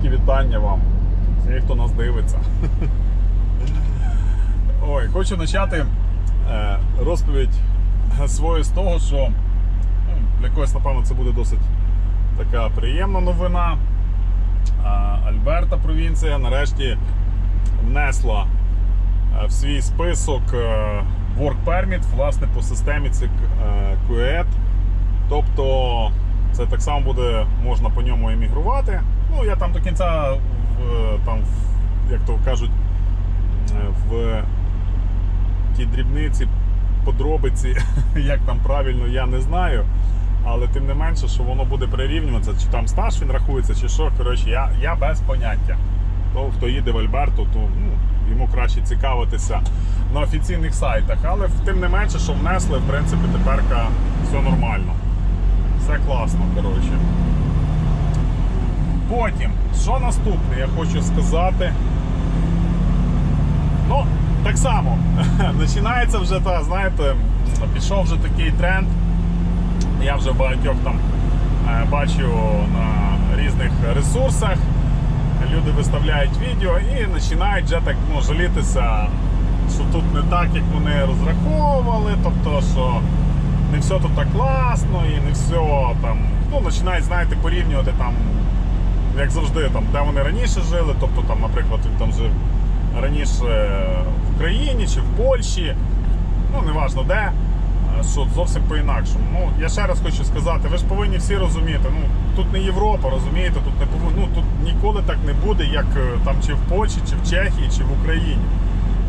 велике вітання вам, всі, хто нас дивиться. Ой, хочу почати е, розповідь свою з того, що ну, для когось, напевно, це буде досить така приємна новина. Альберта провінція нарешті внесла е, в свій список е, work permit, власне, по системі цих QET. Тобто це так само буде, можна по ньому емігрувати. Ну, я там до кінця, в, там, як то кажуть, е, в ті дрібниці, подробиці, як там правильно, я не знаю. Але тим не менше, що воно буде прирівнюватися, чи там стаж він рахується, чи що. Коротше, я, я без поняття. То, хто їде в Альберту, то ну, йому краще цікавитися на офіційних сайтах. Але тим не менше, що внесли, в принципі, тепер все нормально. Все класно, коротше. Потім, що наступне, я хочу сказати. Ну, так само, починається вже, та, знаєте, пішов вже такий тренд. Я вже багатьох там е, бачу на різних ресурсах. Люди виставляють відео і починають вже так ну, жалітися, що тут не так, як вони розраховували, тобто, що не все тут так класно і не все там. Ну, починають, знаєте, порівнювати там, як завжди, там, де вони раніше жили, тобто, там, наприклад, він там жив раніше в Україні чи в Польщі, ну, неважно де, е, що зовсім по-інакшому. Ну, я ще раз хочу сказати, ви ж повинні всі розуміти, ну, тут не Європа, розумієте, тут не повинно, ну, тут ніколи так не буде, як е, там чи в Польщі, чи в Чехії, чи в Україні.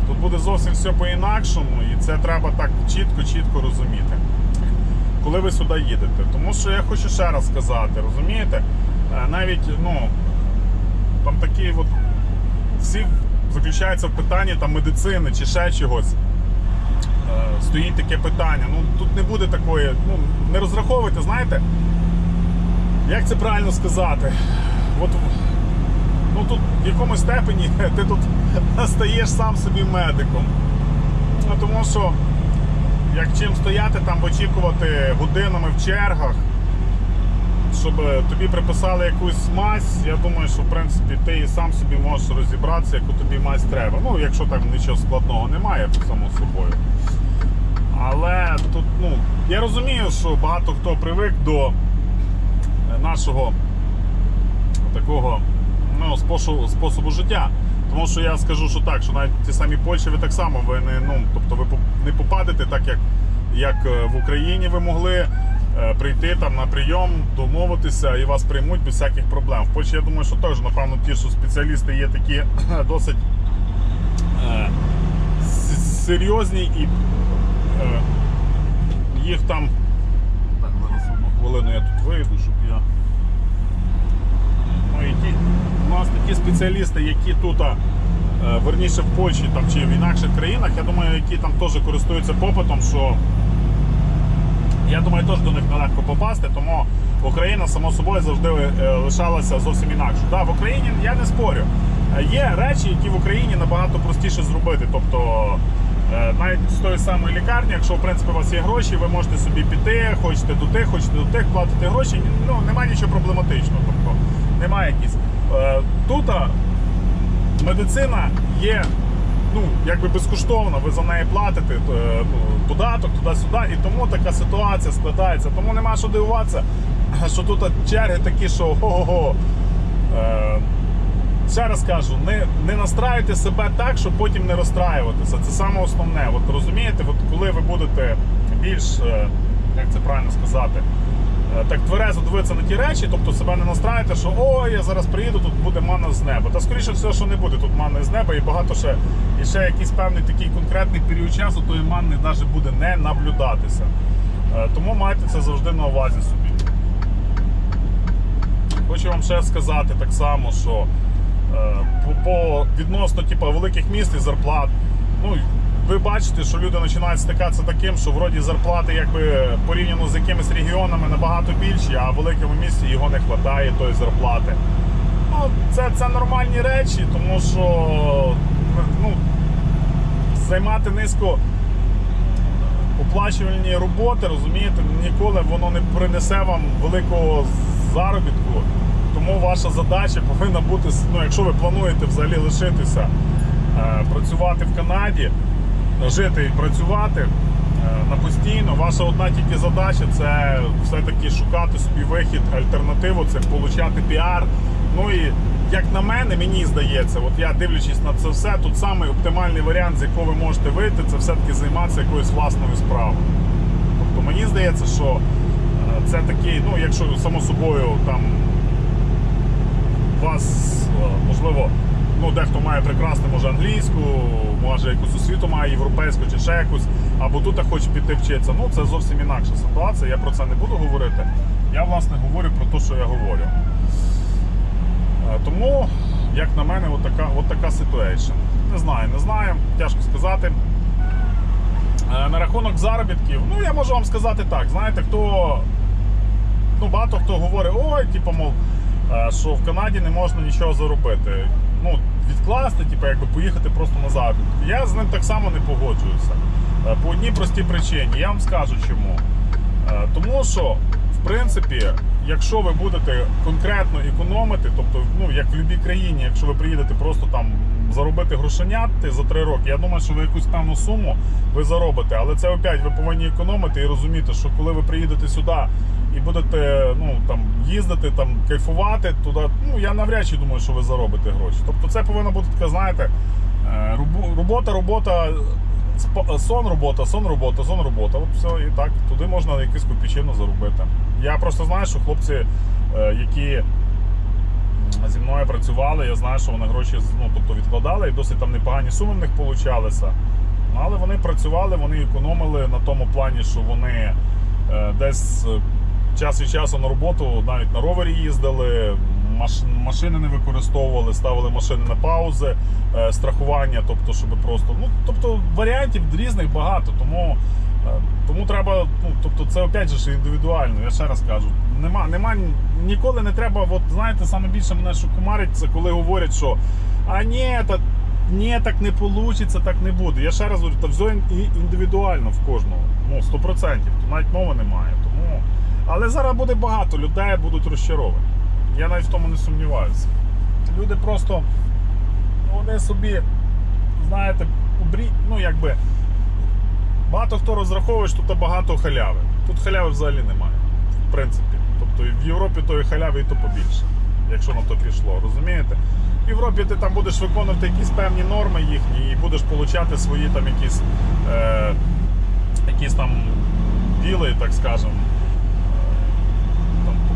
Тут буде зовсім все по-інакшому, і це треба так чітко-чітко розуміти, коли ви сюди їдете. Тому що я хочу ще раз сказати, розумієте? Навіть, ну, там такі от всі заключаються в питанні там медицини чи ще чогось. Е, Стоїть таке питання. Ну тут не буде такої. Ну не розраховуйте, знаєте, як це правильно сказати? От ну тут в якомусь степені ти тут стаєш сам собі медиком. Ну, тому що як чим стояти там, очікувати годинами в чергах, щоб тобі приписали якусь мазь, я думаю, що в принципі ти і сам собі можеш розібратися, яку тобі мазь треба. Ну, якщо там нічого складного немає, само собою. Але тут, ну, я розумію, що багато хто привик до е, нашого такого ну, способу, способу життя. Тому що я скажу, що так, що навіть ті самі Польщі ви так само ви не, ну, тобто ви не попадете так, як, як е, в Україні ви могли е, прийти там на прийом, домовитися і вас приймуть без всяких проблем. В Польщі, я думаю, що теж, напевно, ті, що спеціалісти є такі досить е, серйозні і е, їх там. Так, зараз одну хвилину я тут вийду, щоб я. Ну, і ті, у нас такі спеціалісти, які тут, е, верніше в Польщі там, чи в інакших країнах, я думаю, які там теж користуються попитом, що я думаю, теж до них нелегко попасти, тому Україна, само собою, завжди е, лишалася зовсім інакше. Да, в Україні я не спорю. Є речі, які в Україні набагато простіше зробити. Тобто е, навіть з тої самої лікарні, якщо в принципі у вас є гроші, ви можете собі піти, хочете до тих, хочете до тих, платити гроші. Ну немає нічого проблематичного. Тобто немає якісь. Е, Тут медицина є ну, якби безкоштовно, ви за неї платите е, ну, податок туди-сюди, і тому така ситуація складається. Тому нема що дивуватися, що тут черги такі, що го-го-го. Е, ще раз кажу, не, не настраюйте себе так, щоб потім не розстраюватися. Це саме основне. От розумієте, от коли ви будете більш, е, як це правильно сказати, так тверезо дивитися на ті речі, тобто себе не настраюєте, що о, я зараз приїду, тут буде мана з неба. Та скоріше все, що не буде тут мани з неба, і багато ще, і ще якийсь певний такий конкретний період часу тої мани навіть буде не наблюдатися. Е, Тому майте це завжди на увазі собі. Хочу вам ще сказати так само, що е, по, по відносно типу, великих міст і зарплат. Ну, ви бачите, що люди починають стикатися таким, що вроді зарплати якби порівняно з якимись регіонами набагато більші, а в великому місті його не вистачає тої зарплати. Ну, це, це нормальні речі, тому що ну, займати низько оплачувальні роботи, розумієте, ніколи воно не принесе вам великого заробітку. Тому ваша задача повинна бути, ну, якщо ви плануєте взагалі лишитися, е, працювати в Канаді, жити і працювати е, на постійно, ваша одна тільки задача це все-таки шукати собі вихід, альтернативу, це получати піар. Ну і як на мене, мені здається, от я дивлячись на це все, тут самий оптимальний варіант, з якого ви можете вийти, це все-таки займатися якоюсь власною справою. Тобто мені здається, що е, це такий, ну якщо само собою там вас е, можливо, ну дехто має прекрасну, може англійську, може якусь освіту має європейську чи ще якусь, або тут хоче піти вчитися. Ну це зовсім інакша ситуація. Я про це не буду говорити. Я власне говорю про те, що я говорю. Е, Тому, як на мене, от така, от така ситуація. Не знаю, не знаю, тяжко сказати. Е, На рахунок заробітків, ну я можу вам сказати так, знаєте, хто. Ну, багато хто говорить, ой, типу, мов, е, що в Канаді не можна нічого заробити. Ну, відкласти, типу, якби поїхати просто на заробітки. Я з ним так само не погоджуюся. Е, По одній простій причині. Я вам скажу чому. Е, Тому що, в принципі, якщо ви будете конкретно економити, тобто, ну, як в будь-якій країні, якщо ви приїдете просто там заробити грошеняти за 3 роки, я думаю, що ви якусь певну суму ви заробите. Але це опять ви повинні економити і розуміти, що коли ви приїдете сюди і будете ну, там, їздити, там, кайфувати туди, ну я навряд чи думаю, що ви заробите гроші. Тобто це повинна бути така, знаєте, е, робота, робота. Сон робота, сон робота, сон робота. От все, і так, туди можна якусь копійчину заробити. Я просто знаю, що хлопці, е, які зі мною працювали, я знаю, що вони гроші ну, тобто відкладали і досить там непогані суми в них получалися. Ну, Але вони працювали, вони економили на тому плані, що вони е, десь е, час від часу на роботу навіть на ровері їздили, машини не використовували, ставили машини на паузи, е, страхування, тобто, щоб просто. Ну, тобто варіантів різних багато, тому. е, Тому треба, ну тобто, це опять же індивідуально. Я ще раз кажу, нема, нема ніколи не треба. От знаєте, саме більше мене що кумарить, це коли говорять, що а ні, та ні, так не вийде, так не буде. Я ще раз говорю, та все індивідуально в кожного. Ну, 100%. То навіть мови немає. Але зараз буде багато людей будуть розчаровані. Я навіть в тому не сумніваюся. Люди просто вони собі, знаєте, обрі... ну якби. Багато хто розраховує, що тут багато халяви. Тут халяви взагалі немає. В принципі. Тобто в Європі тої халяви і то побільше, якщо на то пішло. Розумієте? В Європі ти там будеш виконувати якісь певні норми їхні і будеш отримати свої там якісь, е, якісь там діли, так скажемо.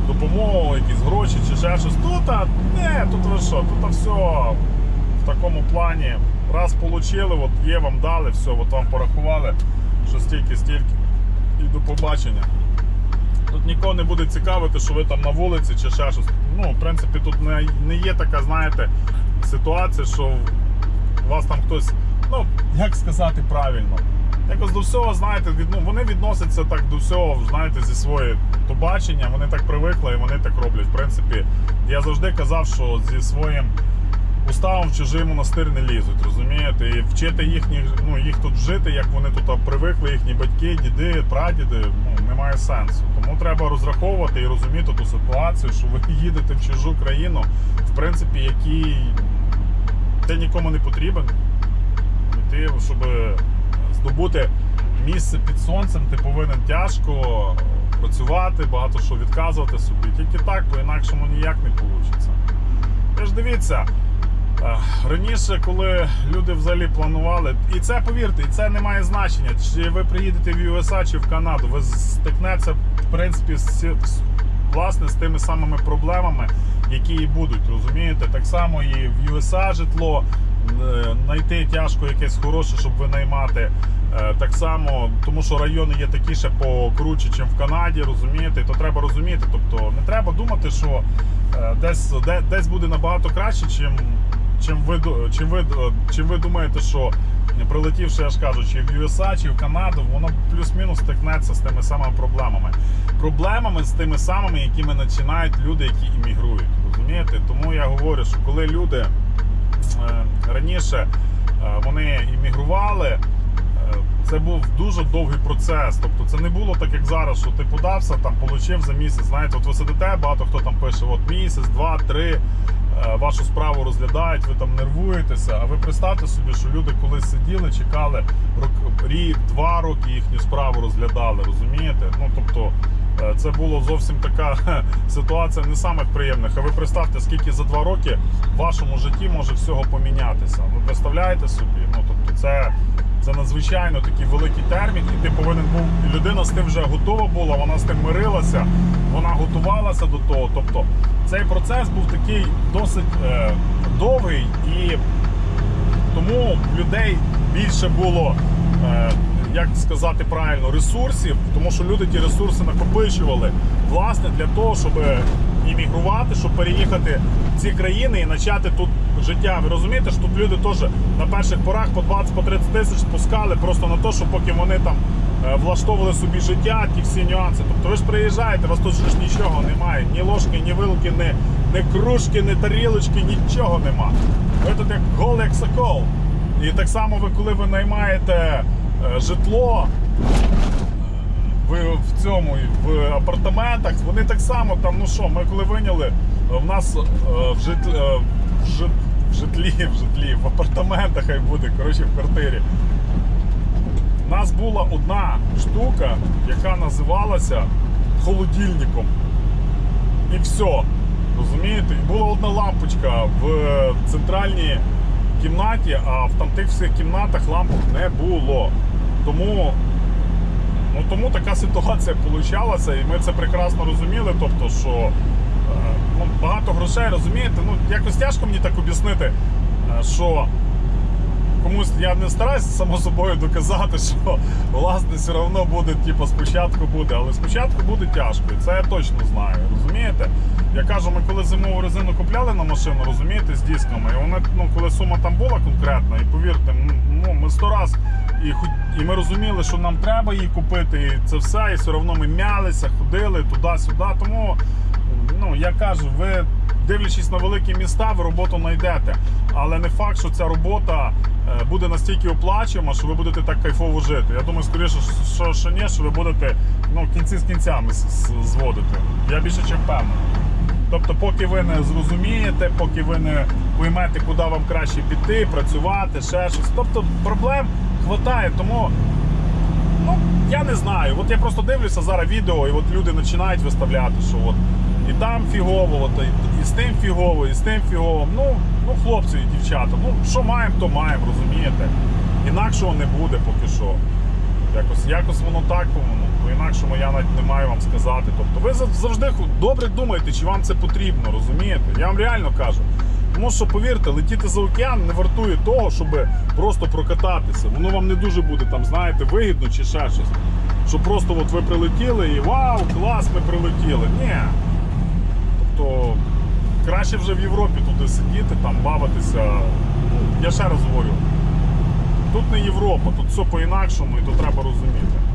Допомогу, якісь гроші чи ще щось. Тут, а, не, тут ви що, тут все в такому плані. Раз получили, от є вам дали, все, от вам порахували, що стільки, стільки. І до побачення. Тут нікого не буде цікавити, що ви там на вулиці чи ще щось. Ну, в принципі, тут не, не є така, знаєте, ситуація, що у вас там хтось, ну, як сказати правильно. Якось до всього, знаєте, від, ну, вони відносяться так до всього, знаєте, зі своєї побачення, вони так привикли і вони так роблять. В принципі, я завжди казав, що зі своїм уставом в чужий монастир не лізуть, розумієте? І вчити їхніх, ну, їх тут жити, як вони тут привикли, їхні батьки, діди, прадіди, ну, немає сенсу. Тому треба розраховувати і розуміти ту ситуацію, що ви їдете в чужу країну, в принципі, який ти нікому не потрібен. І ти, щоб здобути місце під сонцем, ти повинен тяжко працювати, багато що відказувати собі. Тільки так, по-інакшому ніяк не вийде. Ви ж дивіться, е, раніше, коли люди взагалі планували, і це повірте, і це не має значення, чи ви приїдете в USA чи в Канаду, ви стикнеться в принципі з, власне з тими самими проблемами, які і будуть, розумієте? Так само і в USA житло знайти тяжко якесь хороше, щоб ви наймати. Е, Так само, тому що райони є такі ще покруче, ніж в Канаді, розумієте? То треба розуміти. Тобто не треба думати, що е, десь, де, десь буде набагато краще, чим, чим, ви, чим, ви, чим ви думаєте, що прилетівши, я ж кажу, чи в USA, чи в Канаду, воно плюс-мінус стикнеться з тими самими проблемами. Проблемами з тими самими, якими починають люди, які іммігрують. Розумієте? Тому я говорю, що коли люди е, раніше е, вони іммігрували, е, це був дуже довгий процес. Тобто це не було так, як зараз, що ти подався, там получив за місяць. Знаєте, от ви сидите, багато хто там пише, от місяць, два, три. е, Вашу справу розглядають, ви там нервуєтеся. А ви представте собі, що люди колись сиділи, чекали рік, два роки їхню справу розглядали, розумієте? Ну тобто е, це було зовсім така ситуація не самих приємних. А ви представте, скільки за два роки в вашому житті може всього помінятися. Ви представляєте собі? Ну тобто, це, це надзвичайно такий великий термін, і ти повинен був. Людина з тим вже готова була, вона з тим мирилася, вона готувалася до того. Тобто цей процес був такий досить е, довгий і тому людей більше було, е, як сказати правильно, ресурсів, тому що люди ті ресурси накопичували власне для того, щоб іммігрувати, щоб переїхати в ці країни і почати тут життя. Ви розумієте, що тут люди теж на перших порах по 20-30 тисяч спускали просто на те, що поки вони там е, влаштовували собі життя, ті всі нюанси. Тобто ви ж приїжджаєте, у вас тут ж нічого немає, ні ложки, ні вилки, ні, ні кружки, ні тарілочки, нічого нема. Ви тут як гол, як сокол. І так само ви, коли ви наймаєте житло, ви в цьому в апартаментах, вони так само там, ну що, ми коли виняли, в нас е, в житлі, в жит- в житлі, в житлі, в апартаментах хай буде, коротше, в квартирі. У нас була одна штука, яка називалася холодильником. І все. Розумієте? І була одна лампочка в центральній кімнаті, а в там тих всіх кімнатах лампок не було. Тому, ну, тому така ситуація получалася, і ми це прекрасно розуміли. Тобто, що е, ну, багато грошей, розумієте, ну якось тяжко мені так об'яснити, е, що комусь я не стараюся само собою доказати, що власне все одно буде, типу, спочатку буде, але спочатку буде тяжко. І це я точно знаю. Розумієте? Я кажу, ми коли зимову резину купляли на машину, розумієте, з дисками, і вона, ну, коли сума там була конкретна, і повірте, ну ми сто раз і, і ми розуміли, що нам треба її купити, і це все, і все одно ми мялися, ходили туди-сюди. Тому ну я кажу, ви дивлячись на великі міста, ви роботу знайдете. Але не факт, що ця робота е, буде настільки оплачуєма, що ви будете так кайфово жити. Я думаю, скоріше, що, що ні, що ви будете ну, кінці з кінцями зводити. Я більше чим впевнений. Тобто, поки ви не зрозумієте, поки ви не поймете, куди вам краще піти, працювати, ще щось. Тобто проблем хватає, тому ну, я не знаю. От я просто дивлюся зараз відео, і от люди починають виставляти, що от і там фігово, от, і, з тим фігово, і з тим фігово. Ну, ну хлопці і дівчата, ну що маємо, то маємо, розумієте? Інакшого не буде поки що. Якось, якось воно так, ну, по-інакшому я навіть не маю вам сказати. Тобто ви завжди добре думаєте, чи вам це потрібно, розумієте? Я вам реально кажу. Тому що, повірте, летіти за океан не вартує того, щоб просто прокататися. Воно вам не дуже буде там, знаєте, вигідно чи ще щось. Що просто от ви прилетіли і вау, клас, ми прилетіли. Ні. Тобто краще вже в Європі туди сидіти, там бавитися. Ну, я ще раз говорю. Тут не Європа, тут все по-інакшому і то треба розуміти.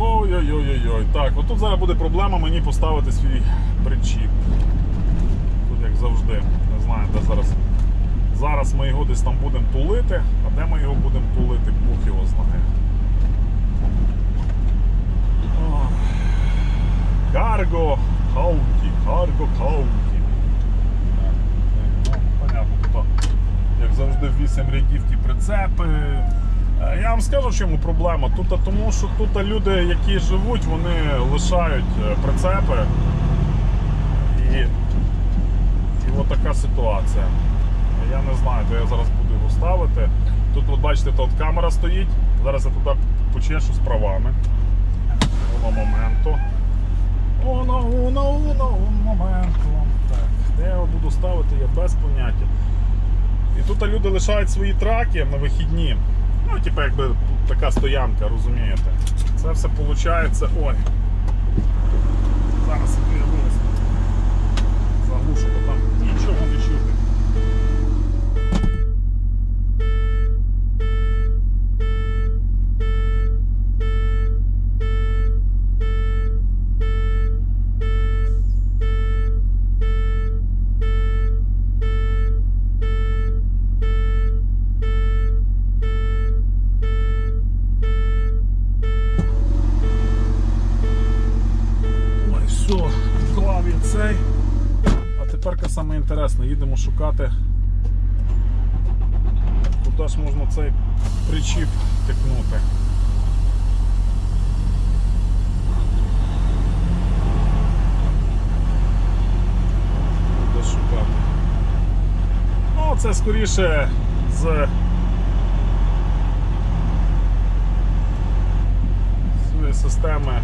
Так. Ой-ой-ой-ой. Так, от тут зараз буде проблема мені поставити свій причіп. Тут як завжди. Не знаю, де зараз. Зараз ми його десь там будемо тулити, а де ми його будемо тулити, Бог його знає. Карго хауті, карго хауті. Так, ну, понятно, тут, як завжди, 8 рядів ті прицепи. Я вам скажу, чому проблема. Тут тому, що тут люди, які живуть, вони лишають е, прицепи. І, і от така ситуація. Я не знаю, де я зараз буду його ставити. Тут, от бачите, тут камера стоїть. Зараз я туди почешу з правами. Воно моменту. Уно, уно, уно, моменту. Так, де я його буду ставити, я без поняття. І тут люди лишають свої траки на вихідні. Ну, типу, якби така стоянка, розумієте. Це все виходить. Ой. Зараз цей. А тепер саме інтересне, їдемо шукати. Куди ж можна цей причіп тикнути. Куди шукати. Ну, це скоріше з системи.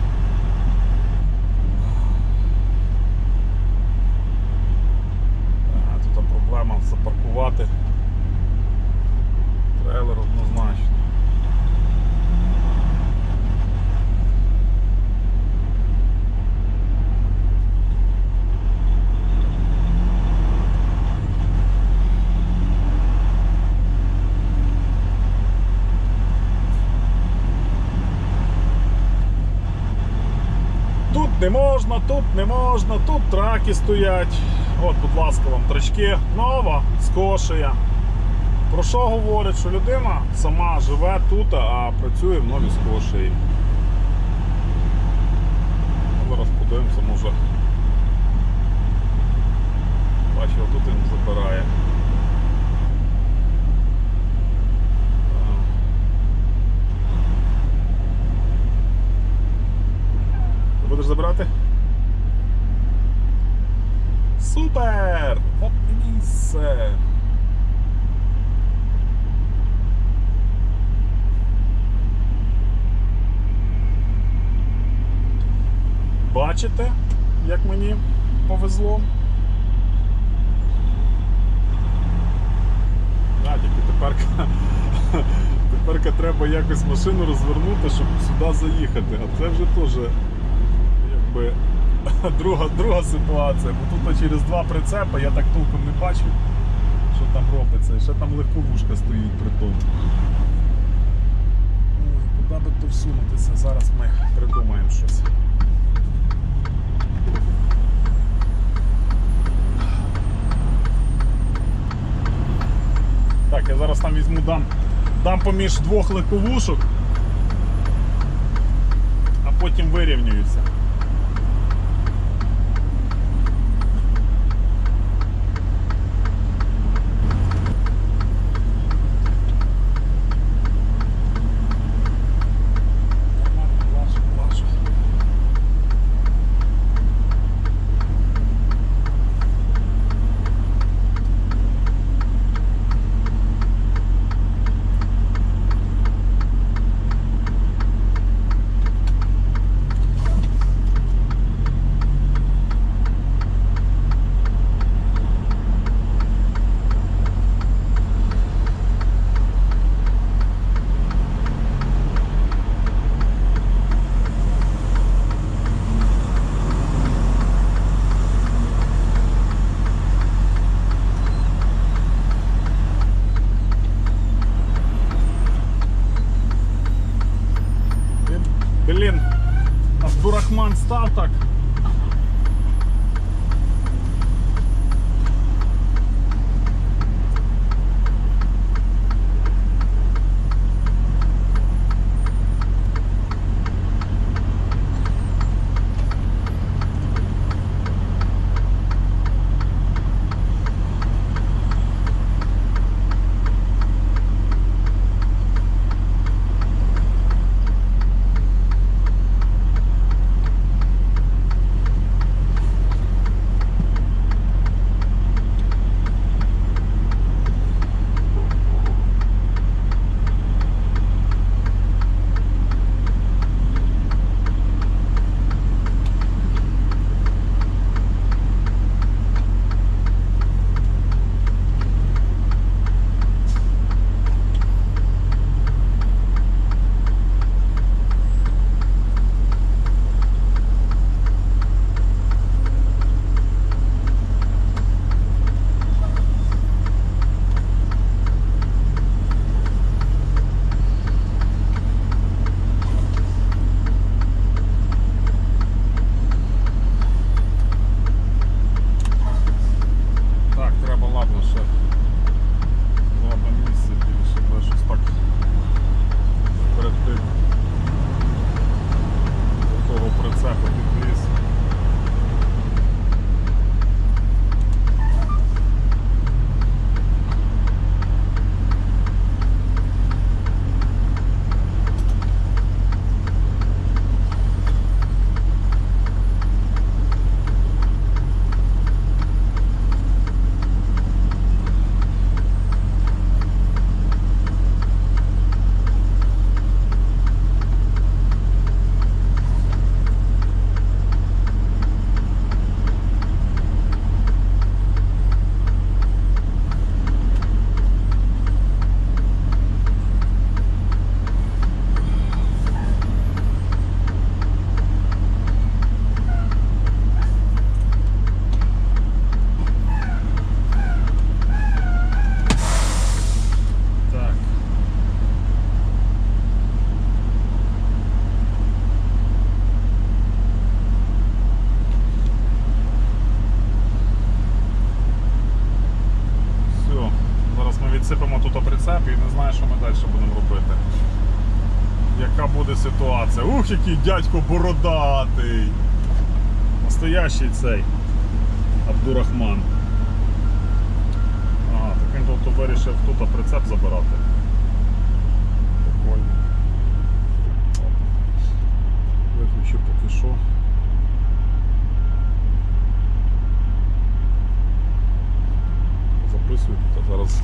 А, Тут проблема запаркувати трейлер однозначно. Тут не можна, тут не можна, тут траки стоять. От, будь ласка, вам трачки. Нова, скошує. Про що говорять, що людина сама живе тут, а працює в новій скошеї? Зараз подивимося, може. Бачив, тут він забирає. Ти будеш забирати? Супер! От і місце! Бачите, як мені повезло? А, тільки тепер, тепер треба якось машину розвернути, щоб сюди заїхати. А це вже теж якби друга, друга ситуація. Бо тут через два прицепи я так толком не бачу, що там робиться. І ще там легковушка стоїть при тому. Куди би то всунутися? Зараз ми придумаємо щось. Так, я зараз там візьму дам, дам поміж двох легковушок, а потім вирівнююся. Абдурахман став так. яка буде ситуація. Ух, який дядько бородатий. Настоящий цей Абдурахман. А, так він тобто вирішив тут прицеп забирати. Прикольно. Виключу поки що. Записую тут, а зараз.